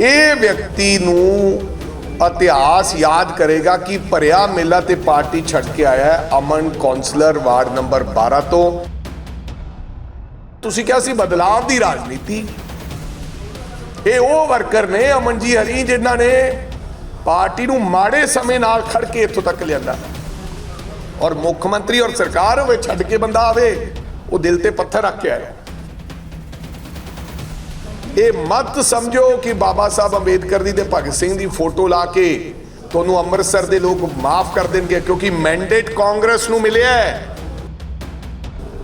ਇਹ ਵਿਅਕਤੀ ਨੂੰ ਇਤਿਹਾਸ ਯਾਦ ਕਰੇਗਾ ਕਿ ਭਰਿਆ ਮੇਲਾ ਤੇ ਪਾਰਟੀ ਛੱਡ ਕੇ ਆਇਆ ਹੈ ਅਮਨ ਕੌਂਸਲਰ ਵਾਰਡ ਨੰਬਰ 12 ਤੋਂ। ਤੁਸੀਂ ਕਿਹਾ ਸੀ ਬਦਲਾਵ ਦੀ ਰਾਜਨੀਤੀ। ਇਹ ਉਹ ਵਰਕਰ ਨੇ ਅਮਨ ਜੀ ਹਰੀ, ਜਿਨ੍ਹਾਂ ਨੇ ਪਾਰਟੀ ਨੂੰ ਮਾੜੇ ਸਮੇਂ ਨਾਲ ਖੜ ਕੇ ਇੱਥੋਂ ਤੱਕ ਲਿਆਂਦਾ। ਔਰ ਮੁੱਖ ਮੰਤਰੀ ਔਰ ਸਰਕਾਰ ਹੋਵੇ ਛੱਡ ਕੇ ਬੰਦਾ ਆਵੇ, ਉਹ ਦਿਲ ਤੇ ਪੱਥਰ ਰੱਖ ਕੇ ਆਇਆ। ਇਹ ਮਤ ਸਮਝੋ ਕਿ ਬਾਬਾ ਸਾਹਿਬ ਅੰਬੇਦਕਰ ਦੀ ਤੇ ਭਗਤ ਸਿੰਘ ਦੀ ਫੋਟੋ ਲਾ ਕੇ ਤੁਹਾਨੂੰ ਅੰਮ੍ਰਿਤਸਰ ਦੇ ਲੋਕ ਮਾਫ ਕਰ ਦੇਣਗੇ ਕਿਉਂਕਿ ਮੈਂਡੇਟ ਕਾਂਗਰਸ ਨੂੰ ਮਿਲਿਆ ਹੈ।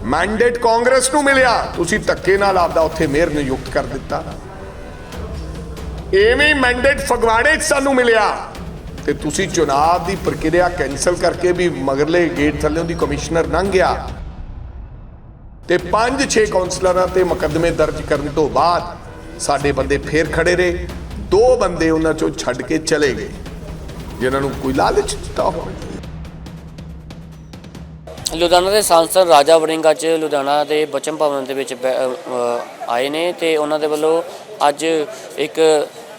ਮੈਂਡੇਟ ਕਾਂਗਰਸ ਨੂੰ ਮਿਲਿਆ। ਤੁਸੀਂ ਧੱਕੇ ਨਾਲ ਆਪਦਾ ਉੱਥੇ ਮੇਅਰ ਨਿਯੁਕਤ ਕਰ ਦਿੱਤਾ। ਐਵੇਂ ਮੈਂਡੇਟ ਫਗਵਾੜੇ 'ਚ ਸਾਨੂੰ ਮਿਲਿਆ। ਤੇ ਤੁਸੀਂ ਚੁਣਾਵ ਦੀ ਪ੍ਰਕਿਰਿਆ ਕੈਨਸਲ ਕਰਕੇ ਵੀ ਮਗਰਲੇ ਗੇਟ ਥੱਲੇੋਂ ਦੀ ਕਮਿਸ਼ਨਰ ਲੰਘ ਗਿਆ। ਤੇ 5-6 ਕਾਉਂਸਲਰਾਂ ਤੇ ਮੁਕੱਦਮੇ ਦਰਜ ਕਰਨ ਤੋਂ ਬਾਅਦ ਸਾਡੇ ਬੰਦੇ ਫੇਰ ਖੜੇ ਰਹੇ। ਦੋ ਬੰਦੇ ਉਹਨਾਂ ਚੋਂ ਛੱਡ ਕੇ ਚਲੇ ਗਏ, ਜਿਨ੍ਹਾਂ ਨੂੰ ਕੋਈ ਲਾਲਚ ਦਿੱਤਾ ਹੋਵੇ। ਲੁਧਿਆਣਾ ਦੇ ਸਾਂਸਦ ਰਾਜਾ ਵੜਿੰਗਾ ਚ ਲੁਧਿਆਣਾ ਦੇ ਬਚਨ ਭਵਨ ਦੇ ਵਿੱਚ ਆਏ ਨੇ ਤੇ ਉਹਨਾਂ ਦੇ ਵੱਲੋਂ ਅੱਜ ਇੱਕ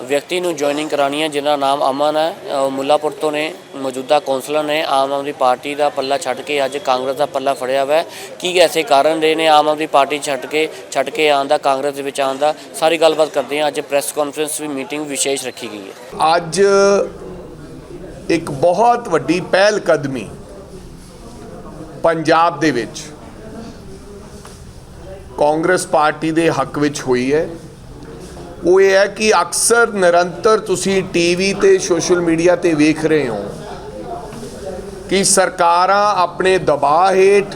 ਵਿਅਕਤੀ ਨੂੰ ਜੁਆਇਨਿੰਗ ਕਰਾਣੀ ਹੈ ਜਿਹਦਾ ਨਾਮ ਅਮਨ ਹੈ ਅ, ਮੁੱਲਾਪੁਰ ਤੋਂ ਨੇ ਮੌਜੂਦਾ ਕੌਂਸਲਰ ਨੇ ਆਮ ਆਦਮੀ ਪਾਰਟੀ ਦਾ ਪੱਲਾ ਛੱਡ ਕੇ ਅੱਜ ਕਾਂਗਰਸ ਦਾ ਪੱਲਾ ਫੜਿਆ ਹੋਇਆ ਕੀ ਐਸੇ ਕਾਰਨ ਰਹੇ ਨੇ ਆਮ ਆਦਮੀ ਪਾਰਟੀ ਛੱਡ ਕੇ ਛੱਡ ਕੇ ਆਉਣ ਦਾ ਕਾਂਗਰਸ ਦੇ ਵਿੱਚ ਆਉਣ ਦਾ? ਸਾਰੀ ਗੱਲਬਾਤ ਕਰਦੇ ਹਾਂ ਅੱਜ ਪ੍ਰੈਸ ਕਾਨਫਰੰਸ ਵੀ ਮੀਟਿੰਗ ਵਿਸ਼ੇਸ਼ ਰੱਖੀ ਗਈ ਹੈ। ਅੱਜ ਇੱਕ ਬਹੁਤ ਵੱਡੀ ਪਹਿਲ ਕਦਮੀ ਪੰਜਾਬ ਦੇ ਵਿੱਚ ਕਾਂਗਰਸ ਪਾਰਟੀ ਦੇ ਹੱਕ ਵਿੱਚ ਹੋਈ ਹੈ। ਉਹ ਇਹ ਹੈ ਕਿ ਅਕਸਰ ਨਿਰੰਤਰ ਤੁਸੀਂ ਟੀਵੀ ਤੇ ਸੋਸ਼ਲ ਮੀਡੀਆ ਤੇ ਵੇਖ ਰਹੇ ਹੋ ਕਿ ਸਰਕਾਰਾਂ ਆਪਣੇ ਦਬਾਅ ਹੇਠ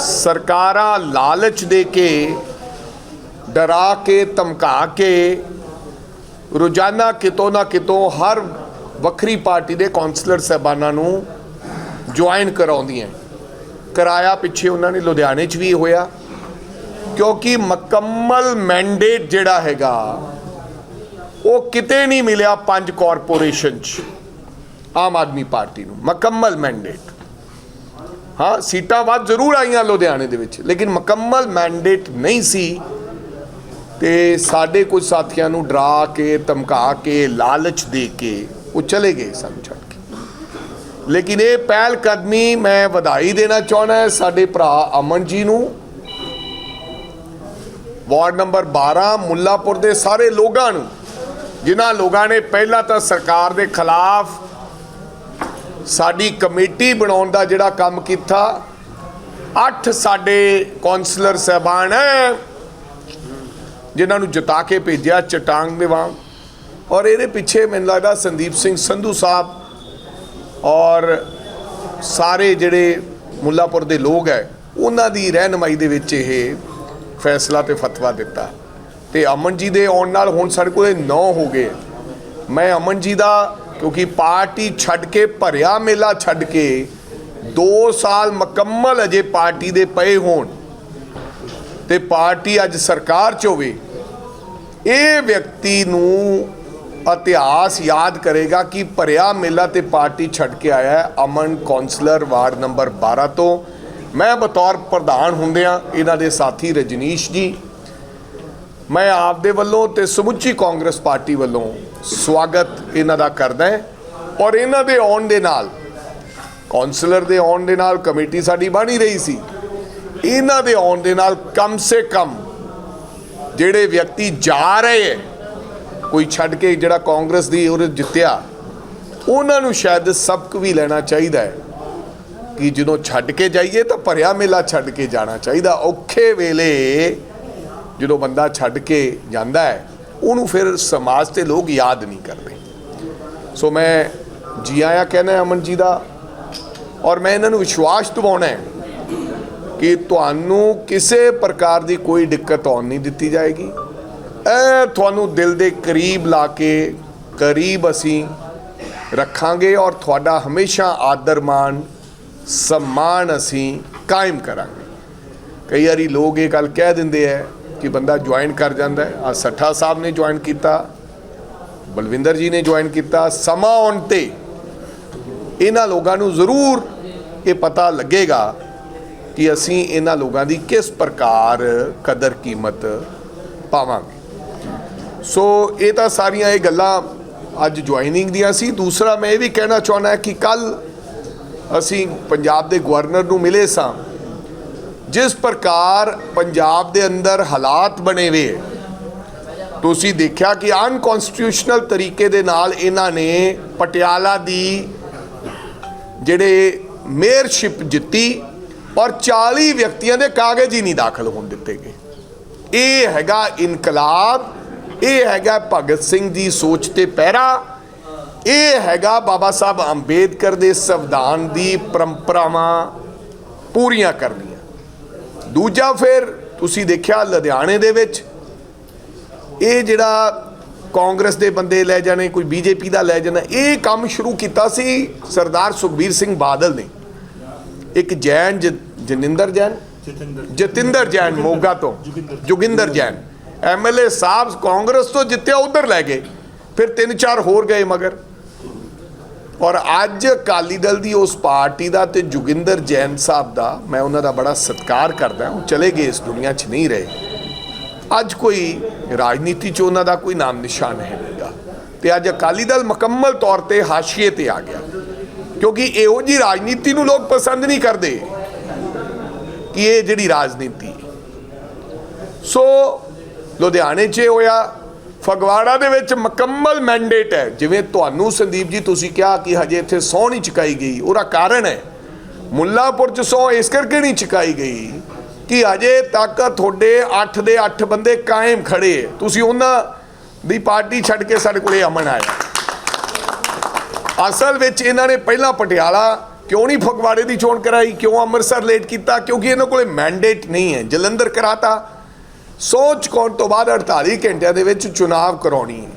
ਸਰਕਾਰਾਂ ਲਾਲਚ ਦੇ ਕੇ, ਡਰਾ ਕੇ, ਧਮਕਾ ਕੇ, ਰੋਜ਼ਾਨਾ ਕਿਤੋਂ ਨਾ ਕਿਤੋਂ ਹਰ ਵੱਖਰੀ ਪਾਰਟੀ ਦੇ ਕਾਉਂਸਲਰ ਸਾਹਿਬਾਨਾਂ ਨੂੰ ਜੁਆਇਨ ਕਰਾਉਂਦੀਆਂ। ਕਿਰਾਇਆ ਪਿੱਛੇ ਉਹਨਾਂ ਨੇ ਲੁਧਿਆਣੇ 'ਚ ਵੀ ਹੋਇਆ। ਕਿਉਂਕਿ ਮੁਕੰਮਲ ਮੈਂਡੇਟ ਜਿਹੜਾ ਹੈਗਾ, ਉਹ ਕਿਤੇ ਨਹੀਂ ਮਿਲਿਆ ਪੰਜ ਕਾਰਪੋਰੇਸ਼ਨ 'ਚ, ਆਮ ਆਦਮੀ ਪਾਰਟੀ ਨੂੰ, ਮੁਕੰਮਲ ਮੈਂਡੇਟ ਹਾਂ, ਸੀਟਾਂ ਵੱਧ ਜ਼ਰੂਰ ਆਈਆਂ ਲੁਧਿਆਣੇ ਦੇ ਵਿੱਚ, ਲੇਕਿਨ ਮੁਕੰਮਲ ਮੈਂਡੇਟ ਨਹੀਂ ਸੀ। ਤੇ ਸਾਡੇ ਕੁਝ ਸਾਥੀਆਂ ਨੂੰ ਡਰਾ ਕੇ, ਧਮਕਾ ਕੇ, ਲਾਲਚ ਦੇ ਕੇ ਉਹ ਚਲੇ ਗਏ ਸਾਨੂੰ ਛੱਡ ਕੇ। ਲੇਕਿਨ ਇਹ ਪਹਿਲ ਕਦਮੀ ਮੈਂ ਵਧਾਈ ਦੇਣਾ ਚਾਹੁੰਦਾ, ਸਾਡੇ ਭਰਾ ਅਮਨ ਜੀ ਨੂੰ ਵਾਰਡ ਨੰਬਰ 12 ਮੁੱਲਾਪੁਰ ਦੇ ਸਾਰੇ ਲੋਕਾਂ ਨੂੰ, ਜਿਨ੍ਹਾਂ ਲੋਕਾਂ ਨੇ ਪਹਿਲਾਂ ਤਾਂ ਸਰਕਾਰ ਦੇ ਖਿਲਾਫ ਸਾਡੀ ਕਮੇਟੀ ਬਣਾਉਣ ਦਾ ਜਿਹੜਾ ਕੰਮ ਕੀਤਾ, ਅੱਠ ਸਾਡੇ ਕਾਉਂਸਲਰ ਸਹਿਬਾਨ ਹੈ, ਜਿਨ੍ਹਾਂ ਨੂੰ ਜਿਤਾ ਕੇ ਭੇਜਿਆ ਚਟਾਂਗ ਦੇ ਵਾਂਗ ਔਰ ਇਹਦੇ ਪਿੱਛੇ ਮੈਨੂੰ ਲੱਗਦਾ ਸੰਦੀਪ ਸਿੰਘ ਸੰਧੂ ਸਾਹਿਬ ਔਰ ਸਾਰੇ ਜਿਹੜੇ ਮੁੱਲਾਪੁਰ ਦੇ ਲੋਕ ਹੈ, ਉਹਨਾਂ ਦੀ ਰਹਿਨਮਾਈ ਦੇ ਵਿੱਚ ਇਹ ਫੈਸਲਾ ਤੇ ਫਤਵਾ ਦਿੱਤਾ। ਤੇ ਅਮਨ ਜੀ ਦੇ ਆਉਣ ਨਾਲ ਹੁਣ ਸਾਡੇ ਕੋਲੇ 9 ਹੋ ਗਏ। ਮੈਂ ਅਮਨ ਜੀ ਦਾ, ਕਿਉਂਕਿ ਪਾਰਟੀ ਛੱਡ ਕੇ ਭਰਿਆ ਮੇਲਾ ਛੱਡ ਕੇ 2 ਸਾਲ ਮੁਕੰਮਲ ਅਜੇ ਪਾਰਟੀ ਦੇ ਪਏ ਹੋਣ। ਤੇ ਪਾਰਟੀ ਅੱਜ ਸਰਕਾਰ 'ਚ ਹੋਵੇ, ਇਹ ਵਿਅਕਤੀ ਨੂੰ ਇਤਿਹਾਸ ਯਾਦ ਕਰੇਗਾ ਕਿ ਭਰਿਆ ਮੇਲਾ ਤੇ ਪਾਰਟੀ ਛੱਡ ਕੇ ਆਇਆ ਅਮਨ ਕੌਂਸਲਰ ਵਾਰਡ ਨੰਬਰ 12 ਤੋਂ। ਮੈਂ ਬਤੌਰ ਪ੍ਰਧਾਨ ਹੁੰਦਿਆਂ ਇਹਨਾਂ ਦੇ ਸਾਥੀ ਰਜਨੀਸ਼ ਜੀ। ਮੈਂ ਆਪਦੇ ਵੱਲੋਂ ਤੇ ਸਮੁੱਚੀ ਕਾਂਗਰਸ ਪਾਰਟੀ ਵੱਲੋਂ ਸਵਾਗਤ ਇਹਨਾਂ ਦਾ ਕਰਦਾ ਹਾਂ ਔਰ ਇਹਨਾਂ ਦੇ ਆਉਣ ਦੇ ਨਾਲ, ਕੌਂਸਲਰ ਦੇ ਆਉਣ ਦੇ ਨਾਲ, ਕਮੇਟੀ ਸਾਡੀ ਬਣੀ ਰਹੀ ਸੀ। ਇਹਨਾਂ ਦੇ ਆਉਣ ਦੇ ਨਾਲ ਕਮ ਸੇ ਕਮ ਜਿਹੜੇ ਵਿਅਕਤੀ ਜਾ ਰਹੇ ਹੈ, ਕੋਈ ਛੱਡ ਕੇ ਜਿਹੜਾ ਕਾਂਗਰਸ ਦੀ ਉਹ ਜਿੱਤਿਆ, ਉਹਨਾਂ ਨੂੰ ਸ਼ਾਇਦ ਸਬਕ ਵੀ ਲੈਣਾ ਚਾਹੀਦਾ ਹੈ। ਕਿ ਜਦੋਂ ਛੱਡ ਕੇ ਜਾਈਏ ਤਾਂ ਭਰਿਆ ਮੇਲਾ ਛੱਡ ਕੇ ਜਾਣਾ ਚਾਹੀਦਾ। ਔਖੇ ਵੇਲੇ ਜਦੋਂ ਬੰਦਾ ਛੱਡ ਕੇ ਜਾਂਦਾ ਹੈ, ਉਹਨੂੰ ਫਿਰ ਸਮਾਜ ਤੇ ਲੋਕ ਯਾਦ ਨਹੀਂ ਕਰਦੇ। ਸੋ ਮੈਂ ਜੀ ਆਇਆਂ ਕਹਿੰਦਾ ਅਮਨ ਜੀ ਦਾ, ਔਰ ਮੈਂ ਇਹਨਾਂ ਨੂੰ ਵਿਸ਼ਵਾਸ ਦਿਵਾਉਣਾ ਹੈ ਕਿ ਤੁਹਾਨੂੰ ਕਿਸੇ ਪ੍ਰਕਾਰ ਦੀ ਕੋਈ ਦਿੱਕਤ ਆਉਣ ਨਹੀਂ ਦਿੱਤੀ ਜਾਏਗੀ। ਇਹ ਤੁਹਾਨੂੰ ਦਿਲ ਦੇ ਕਰੀਬ ਲਾ ਕੇ ਕਰੀਬ ਅਸੀਂ ਰੱਖਾਂਗੇ ਔਰ ਤੁਹਾਡਾ ਹਮੇਸ਼ਾ ਆਦਰ ਮਾਣ ਸਨਮਾਨ ਅਸੀਂ ਕਾਇਮ ਕਰਾਂਗੇ। ਕਈ ਵਾਰੀ ਲੋਕ ਇਹ ਗੱਲ ਕਹਿ ਦਿੰਦੇ ਆ ਕਿ ਬੰਦਾ ਜੁਆਇਨ ਕਰ ਜਾਂਦਾ ਹੈ। ਆ ਸੱਠਾ ਸਾਹਿਬ ਨੇ ਜੁਆਇਨ ਕੀਤਾ, ਬਲਵਿੰਦਰ ਜੀ ਨੇ ਜੁਆਇਨ ਕੀਤਾ, ਸਮਾਂ ਆਉਣ ਤੇ ਇਹਨਾਂ ਲੋਕਾਂ ਨੂੰ ਜ਼ਰੂਰ ਇਹ ਪਤਾ ਲੱਗੇਗਾ ਕਿ ਅਸੀਂ ਇਹਨਾਂ ਲੋਕਾਂ ਦੀ ਕਿਸ ਪ੍ਰਕਾਰ ਕਦਰ ਕੀਮਤ ਪਾਵਾਂਗੇ। ਸੋ ਇਹ ਤਾਂ ਸਾਰੀਆਂ ਇਹ ਗੱਲਾਂ ਅੱਜ ਜੁਆਇਨਿੰਗ ਦੀਆਂ ਸੀ। ਦੂਸਰਾ ਮੈਂ ਇਹ ਵੀ ਕਹਿਣਾ ਚਾਹੁੰਦਾ ਕਿ ਕੱਲ ਅਸੀਂ ਪੰਜਾਬ ਦੇ ਗਵਰਨਰ ਨੂੰ ਮਿਲੇ ਸਾਂ। ਜਿਸ ਪ੍ਰਕਾਰ ਪੰਜਾਬ ਦੇ ਅੰਦਰ ਹਾਲਾਤ ਬਣੇ ਵੇ, ਤੁਸੀਂ ਦੇਖਿਆ ਕਿ ਅਨਕਨਸਟੀਟਿਊਸ਼ਨਲ ਤਰੀਕੇ ਦੇ ਨਾਲ ਇਹਨਾਂ ਨੇ ਪਟਿਆਲਾ ਦੀ ਜਿਹੜੇ ਮੇਅਰਸ਼ਿਪ ਜਿੱਤੀ ਔਰ 40 ਵਿਅਕਤੀਆਂ ਦੇ ਕਾਗਜ਼ ਹੀ ਨਹੀਂ ਦਾਖਲ ਹੋਣ ਦਿੱਤੇ ਗਏ। ਇਹ ਹੈਗਾ ਇਨਕਲਾਬ, ਇਹ ਹੈਗਾ ਭਗਤ ਸਿੰਘ ਦੀ ਸੋਚ ਤੇ ਪਹਿਰਾ ਇਹ ਹੈਗਾ ਬਾਬਾ ਸਾਹਿਬ ਅੰਬੇਦਕਰ ਦੇ ਸੰਵਿਧਾਨ ਦੀ ਪਰੰਪਰਾਵਾਂ ਪੂਰੀਆਂ ਕਰਨੀਆਂ। ਦੂਜਾ ਫਿਰ ਤੁਸੀਂ ਦੇਖਿਆ ਲੁਧਿਆਣੇ ਦੇ ਵਿੱਚ ਇਹ ਜਿਹੜਾ ਕਾਂਗਰਸ ਦੇ ਬੰਦੇ ਲੈ ਜਾਣੇ ਕੋਈ ਬੀਜੇਪੀ ਦਾ ਲੈ ਜਾਣਾ ਇਹ ਕੰਮ ਸ਼ੁਰੂ ਕੀਤਾ ਸੀ ਸਰਦਾਰ ਸੁਖਬੀਰ ਸਿੰਘ ਬਾਦਲ ਨੇ। ਇੱਕ ਜੈਨ ਜਨਿੰਦਰ ਜੈਨ? ਜਤਿੰਦਰ ਜੈਨ। ਮੋਗਾ ਤੋਂ। ਜੋਗਿੰਦਰ ਜੈਨ। ਐਮਐਲਏ ਸਾਹਿਬ ਕਾਂਗਰਸ ਤੋਂ ਜਿੱਤਿਆ ਉਧਰ ਲੈ ਗਏ। ਫਿਰ ਤਿੰਨ ਚਾਰ ਹੋਰ ਗਏ ਮਗਰ। ਔਰ ਅੱਜ ਅਕਾਲੀ ਦਲ ਦੀ ਉਸ ਪਾਰਟੀ ਦਾ ਤੇ ਜੋਗਿੰਦਰ ਜੈਨ ਸਾਹਿਬ ਦਾ, ਮੈਂ ਉਹਨਾਂ ਦਾ ਬੜਾ ਸਤਿਕਾਰ ਕਰਦਾ ਉਹ ਚਲੇ ਗਏ ਇਸ ਦੁਨੀਆ 'ਚ ਨਹੀਂ ਰਹੇ। ਅੱਜ ਕੋਈ ਰਾਜਨੀਤੀ 'ਚ ਉਹਨਾਂ ਦਾ ਕੋਈ ਨਾਮ ਨਿਸ਼ਾਨ ਹੈ ਨਹੀਂਗਾ ਤੇ ਅੱਜ ਅਕਾਲੀ ਦਲ ਮੁਕੰਮਲ ਤੌਰ ਤੇ ਹਾਸ਼ੀਏ ਤੇ ਆ ਗਿਆ। ਕਿਉਂਕਿ ਇਹੋ ਜੀ ਰਾਜਨੀਤੀ ਨੂੰ ਲੋਕ ਪਸੰਦ ਨਹੀਂ ਕਰਦੇ ਕਿ ਇਹ ਜਿਹੜੀ ਰਾਜਨੀਤੀ। ਸੋ ਲੁਧਿਆਣੇ 'ਚ ਹੋਇਆ ਫਗਵਾੜਾ ਦੇ ਵਿੱਚ ਮੁਕੰਮਲ ਮੈਂਡੇਟ ਹੈ। ਜਿਵੇਂ ਤੁਹਾਨੂੰ ਸੰਦੀਪ ਜੀ ਤੁਸੀਂ ਕਿਹਾ ਕਿ ਹਜੇ ਇੱਥੇ ਸਹੁੰ ਨਹੀਂ ਚੁਕਾਈ ਗਈ, ਉਹਦਾ ਕਾਰਨ ਹੈ, ਮੁੱਲਾਪੁਰ 'ਚ ਸਹੁੰ ਇਸ ਕਰਕੇ ਨਹੀਂ ਚੁਕਾਈ ਗਈ ਕਿ ਹਜੇ ਤੱਕ ਤੁਹਾਡੇ 8 ਦੇ 8 ਬੰਦੇ ਕਾਇਮ ਖੜੇ ਤੁਸੀਂ ਉਹਨਾਂ ਦੀ ਪਾਰਟੀ ਛੱਡ ਕੇ ਸਾਡੇ ਕੋਲੇ ਅਮਨ ਆਇਆ ਅਸਲ ਵਿੱਚ ਇਹਨਾਂ ਨੇ ਪਹਿਲਾਂ ਪਟਿਆਲਾ ਕਿਉਂ ਨਹੀਂ ਫਗਵਾੜੇ ਦੀ ਚੋਣ ਕਰਾਈ, ਕਿਉਂ ਅੰਮ੍ਰਿਤਸਰ ਲੇਟ ਕੀਤਾ, ਕਿਉਂਕਿ ਇਹਨਾਂ ਕੋਲੇ ਮੈਂਡੇਟ ਨਹੀਂ ਹੈ। ਜਲੰਧਰ ਕਰਾਤਾ ਸੋਚ ਕੌਣ ਤੋਂ ਬਾਅਦ 48 ਘੰਟਿਆਂ ਦੇ ਵਿੱਚ ਚੁਣਾਵ ਕਰਾਉਣੀ।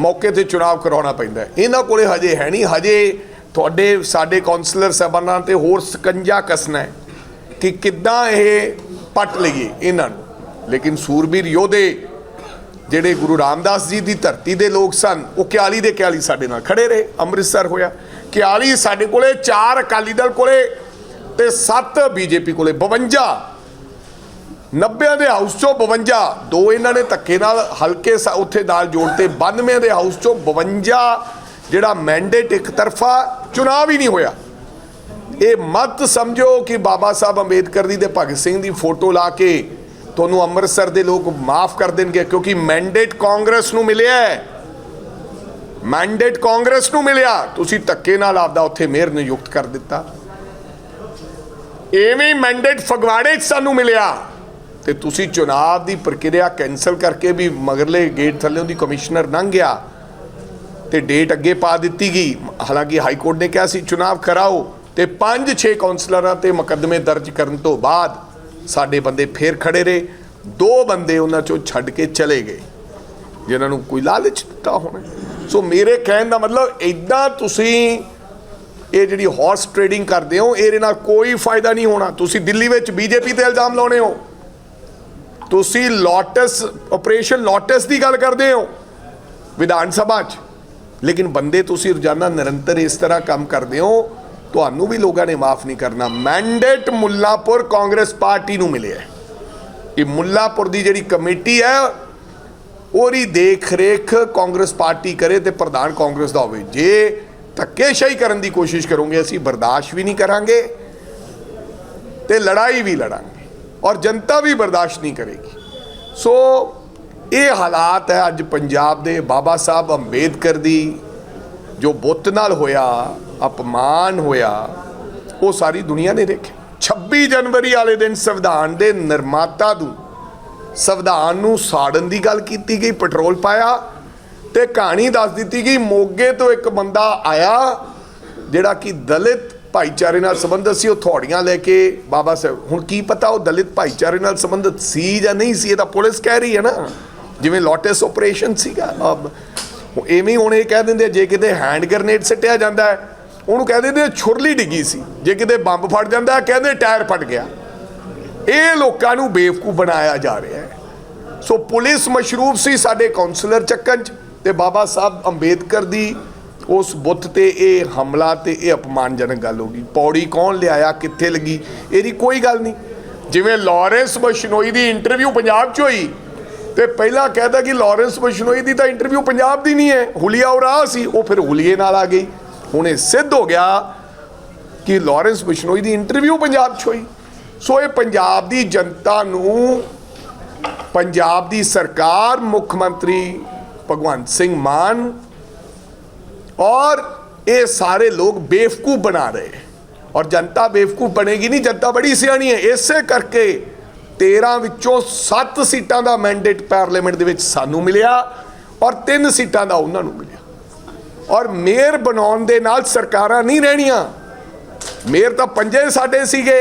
ਮੌਕੇ ਤੇ ਚੁਣਾਵ ਕਰਾਉਣਾ ਪੈਂਦਾ ਇਹਨਾਂ ਕੋਲੇ ਹਜੇ ਹੈ ਨਹੀਂ। ਹਜੇ ਤੁਹਾਡੇ, ਸਾਡੇ ਕਾਉਂਸਲਰ ਸਾਹਿਬਾਨਾਂ ਤੇ ਹੋਰ ਸਕੰਜਾ ਕੱਸਣਾ ਹੈ ਕਿ ਕਿੱਦਾਂ ਇਹ ਪੱਟ ਲਈਏ ਇਹਨਾਂ ਨੂੰ। ਲੇਕਿਨ ਸੂਰਬੀਰ ਯੋਧੇ ਜਿਹੜੇ ਗੁਰੂ ਰਾਮਦਾਸ ਜੀ ਦੀ ਧਰਤੀ ਦੇ ਲੋਕ ਸਨ, ਉਹ 41 ਦੇ 41 ਸਾਡੇ ਨਾਲ ਖੜੇ ਰਹੇ। ਅੰਮ੍ਰਿਤਸਰ ਹੋਇਆ। 41 ਸਾਡੇ ਕੋਲੇ, ਚਾਰ ਅਕਾਲੀ ਦਲ ਕੋਲੇ ਤੇ 7 ਬੀਜੇਪੀ ਕੋਲੇ 52 90 ਦੇ ਹਾਊਸ ਚੋਂ 52 ਦੋ ਇਹਨਾਂ ਨੇ ਧੱਕੇ ਨਾਲ ਹਲਕੇ ਸ- ਉੱਥੇ ਨਾਲ ਜੋੜਤੇ 92 ਦੇ ਹਾਊਸ ਚੋਂ 52 ਜਿਹੜਾ ਮੈਂਡੇਟ ਇੱਕ ਤਰਫਾ ਚੁਣਾਵ ਹੀ ਨਹੀਂ ਹੋਇਆ। ਇਹ ਮਤ ਸਮਝੋ ਕਿ ਬਾਬਾ ਸਾਹਿਬ ਅੰਬੇਦਕਰ ਦੀ ਤੇ ਭਗਤ ਸਿੰਘ ਦੀ ਫੋਟੋ ਲਾ ਕੇ ਤੁਹਾਨੂੰ ਅੰਮ੍ਰਿਤਸਰ ਦੇ ਲੋਕ ਮਾਫ ਕਰ ਦੇਣਗੇ, ਕਿਉਂਕਿ ਮੈਂਡੇਟ ਕਾਂਗਰਸ ਨੂੰ ਮਿਲਿਆ ਹੈ। ਮੈਂਡੇਟ ਕਾਂਗਰਸ ਨੂੰ ਮਿਲਿਆ। ਤੁਸੀਂ ਧੱਕੇ ਨਾਲ ਆਪਦਾ ਉੱਥੇ ਮੇਅਰ ਨਿਯੁਕਤ ਕਰ ਦਿੱਤਾ। ਐਵੇਂ ਮੈਂਡੇਟ ਫਗਵਾੜੇ 'ਚ ਸਾਨੂੰ ਮਿਲਿਆ। ਤੇ ਤੁਸੀਂ ਚੁਣਾਵ ਦੀ ਪ੍ਰਕਿਰਿਆ ਕੈਨਸਲ ਕਰਕੇ ਵੀ ਮਗਰਲੇ ਗੇਟ ਥੱਲੇ ਦੀ ਕਮਿਸ਼ਨਰ ਲੰਘ ਗਿਆ ਤੇ ਡੇਟ ਅੱਗੇ ਪਾ ਦਿੱਤੀ ਗਈ। ਹਾਲਾਂਕਿ ਹਾਈ ਕੋਰਟ ਨੇ ਕਿਹਾ ਸੀ, ਚੁਣਾਵ ਕਰਾਓ ਤੇ 5-6 ਕਾਉਂਸਲਰਾਂ ਤੇ ਮੁਕੱਦਮੇ ਦਰਜ ਕਰਨ ਤੋਂ ਬਾਅਦ ਸਾਡੇ ਬੰਦੇ ਫੇਰ ਖੜੇ ਰਹੇ। ਦੋ ਬੰਦੇ ਉਹਨਾਂ ਚੋਂ ਛੱਡ ਕੇ ਚਲੇ ਗਏ, ਜਿਨ੍ਹਾਂ ਨੂੰ ਕੋਈ ਲਾਲਚ ਦਿੱਤਾ ਹੋਣਾ ਸੋ ਮੇਰੇ ਕਹਿਣ ਦਾ ਮਤਲਬ ਇਦਾਂ ਤੁਸੀਂ ਇਹ ਜਿਹੜੀ ਹਾਰਸ ਟ੍ਰੇਡਿੰਗ ਕਰਦੇ ਹੋ, ਇਹਦੇ ਨਾਲ ਕੋਈ ਫਾਇਦਾ ਨਹੀਂ ਹੋਣਾ। ਤੁਸੀਂ ਦਿੱਲੀ ਵਿੱਚ ਬੀਜੇਪੀ ਤੇ ਇਲਜ਼ਾਮ ਲਾਉਣੇ ਹੋ। ਤੁਸੀਂ ਲੋਟਸ ਆਪਰੇਸ਼ਨ ਲੋਟਸ ਦੀ ਗੱਲ ਕਰਦੇ ਹੋ ਵਿਧਾਨ ਸਭਾ 'ਚ। ਲੇਕਿਨ ਬੰਦੇ ਤੁਸੀਂ ਰੋਜ਼ਾਨਾ ਨਿਰੰਤਰ ਇਸ ਤਰ੍ਹਾਂ ਕੰਮ ਕਰਦੇ ਹੋ, ਤੁਹਾਨੂੰ ਵੀ ਲੋਕਾਂ ਨੇ ਮਾਫ ਨਹੀਂ ਕਰਨਾ। ਮੈਂਡੇਟ ਮੁੱਲਾਪੁਰ ਕਾਂਗਰਸ ਪਾਰਟੀ ਨੂੰ ਮਿਲਿਆ ਹੈ। ਇਹ ਮੁੱਲਾਪੁਰ ਦੀ ਜਿਹੜੀ ਕਮੇਟੀ ਹੈ, ਉਹਦੀ ਦੇਖ ਰੇਖ ਕਾਂਗਰਸ ਪਾਰਟੀ ਕਰੇ ਤੇ ਪ੍ਰਧਾਨ ਕਾਂਗਰਸ ਦਾ ਹੋਵੇ। ਜੇ ਧੱਕੇਸ਼ਾਹੀ ਕਰਨ ਦੀ ਕੋਸ਼ਿਸ਼ ਕਰੋਗੇ, ਅਸੀਂ ਬਰਦਾਸ਼ਤ ਵੀ ਨਹੀਂ ਕਰਾਂਗੇ ਤੇ ਲੜਾਈ ਵੀ ਲੜਾਂਗੇ। ਔਰ ਜਨਤਾ ਵੀ ਬਰਦਾਸ਼ਤ ਨਹੀਂ ਕਰੇਗੀ। ਸੋ ਇਹ ਹਾਲਾਤ ਹੈ, ਅੱਜ ਪੰਜਾਬ ਦੇ ਬਾਬਾ ਸਾਹਿਬ ਅੰਬੇਦਕਰ ਦੀ ਜੋ ਬੁੱਤ ਨਾਲ ਹੋਇਆ, ਅਪਮਾਨ ਹੋਇਆ, ਉਹ ਸਾਰੀ ਦੁਨੀਆ ਨੇ ਦੇਖਿਆ। 26 ਜਨਵਰੀ ਵਾਲੇ ਦਿਨ ਸੰਵਿਧਾਨ ਦੇ ਨਿਰਮਾਤਾ ਨੂੰ ਸੰਵਿਧਾਨ ਨੂੰ ਸਾੜਨ ਦੀ ਗੱਲ ਕੀਤੀ ਗਈ, ਪੈਟਰੋਲ ਪਾਇਆ ਤੇ ਕਹਾਣੀ ਦੱਸ ਦਿੱਤੀ ਗਈ, ਮੋਗੇ ਤੋਂ ਇੱਕ ਬੰਦਾ ਆਇਆ, ਜਿਹੜਾ ਕਿ ਦਲਿਤ ਭਾਈਚਾਰੇ ਨਾਲ ਸੰਬੰਧਿਤ ਸੀ, ਉਹ ਥੋੜੀਆਂ ਲੈ ਕੇ ਬਾਬਾ ਸਾਹਿਬ, ਹੁਣ ਕੀ ਪਤਾ ਉਹ ਦਲਿਤ ਭਾਈਚਾਰੇ ਨਾਲ ਸੰਬੰਧਿਤ ਸੀ ਜਾਂ ਨਹੀਂ ਸੀ, ਇਹ ਤਾਂ ਪੁਲਿਸ ਕਹਿ ਰਹੀ ਹੈ ਨਾ। ਜਿਵੇਂ ਲੋਟਸ ਆਪਰੇਸ਼ਨ ਸੀਗਾ, ਅਬ ਐਵੇਂ ਹੁਣ ਇਹ ਕਹਿ ਦਿੰਦੇ ਜੇ ਕਿਤੇ ਹੈਂਡ ਗ੍ਰਨੇਡ ਸਿੱਟਿਆ ਜਾਂਦਾ ਹੈ, ਉਹਨੂੰ ਕਹਿ ਦਿੰਦੇ ਛੁਰਲੀ ਡਿੱਗੀ ਸੀ। ਜੇ ਕਿਤੇ ਬੰਬ ਫਟ ਜਾਂਦਾ ਕਹਿੰਦੇ ਟਾਇਰ ਫਟ ਗਿਆ। ਇਹ ਲੋਕਾਂ ਨੂੰ ਬੇਵਕੂਫ ਬਣਾਇਆ ਜਾ ਰਿਹਾ ਹੈ। ਸੋ ਪੁਲਿਸ ਮਸ਼ਰੂਫ ਸੀ ਸਾਡੇ ਕਾਉਂਸਲਰ ਚੱਕਣ ਚ, ਤੇ ਬਾਬਾ ਸਾਹਿਬ ਅੰਬੇਦਕਰ ਦੀ ਉਸ ਬੁੱਤ ਤੇ ਇਹ ਹਮਲਾ ਤੇ ਇਹ ਅਪਮਾਨਜਨਕ ਗੱਲ ਹੋ ਗਈ। ਪੌੜੀ ਕੌਣ ਲਿਆਇਆ, ਕਿੱਥੇ ਲੱਗੀ, ਇਹਦੀ ਕੋਈ ਗੱਲ ਨਹੀਂ। ਜਿਵੇਂ ਲਾਰੈਂਸ ਬਸ਼ਨੋਈ ਦੀ ਇੰਟਰਵਿਊ ਪੰਜਾਬ 'ਚ ਹੋਈ, ਤੇ ਪਹਿਲਾਂ ਕਹਿੰਦਾ ਕਿ ਲਾਰੈਂਸ ਬਸ਼ਨੋਈ ਦੀ ਤਾਂ ਇੰਟਰਵਿਊ ਪੰਜਾਬ ਦੀ ਨਹੀਂ ਹੈ, ਹੁਲੀਆ ਉਰਾ ਸੀ, ਉਹ ਫਿਰ ਹੁਲੀਏ ਨਾਲ ਆ ਗਈ। ਹੁਣ ਇਹ ਸਿੱਧ ਹੋ ਗਿਆ ਕਿ ਲਾਰੈਂਸ ਬਸ਼ਨੋਈ ਦੀ ਇੰਟਰਵਿਊ ਪੰਜਾਬ 'ਚ ਹੋਈ। ਸੋ ਇਹ ਪੰਜਾਬ ਦੀ ਜਨਤਾ ਨੂੰ, ਪੰਜਾਬ ਦੀ ਸਰਕਾਰ, ਮੁੱਖ ਮੰਤਰੀ ਭਗਵੰਤ ਸਿੰਘ ਮਾਨ ਔਰ ਇਹ ਸਾਰੇ ਲੋਕ ਬੇਵਕੂਫ ਬਣਾ ਰਹੇ ਹੈ। ਔਰ ਜਨਤਾ ਬੇਵਕੂਫ ਬਣੇਗੀ ਨਹੀਂ ਜਨਤਾ ਬੜੀ ਸਿਆਣੀ ਹੈ ਇਸੇ ਕਰਕੇ 13 ਵਿੱਚੋਂ 7 ਸੀਟਾਂ ਦਾ ਮੈਂਡੇਟ ਪਾਰਲੀਮੈਂਟ ਦੇ ਵਿੱਚ ਸਾਨੂੰ ਮਿਲਿਆ ਔਰ 3 ਸੀਟਾਂ ਦਾ ਉਹਨਾਂ ਨੂੰ ਮਿਲਿਆ ਔਰ ਮੇਅਰ ਬਣਾਉਣ ਦੇ ਨਾਲ ਸਰਕਾਰਾਂ ਨਹੀਂ ਰਹਿਣੀਆਂ ਮੇਅਰ ਤਾਂ ਪੰਜੇ ਸਾਡੇ ਸੀਗੇ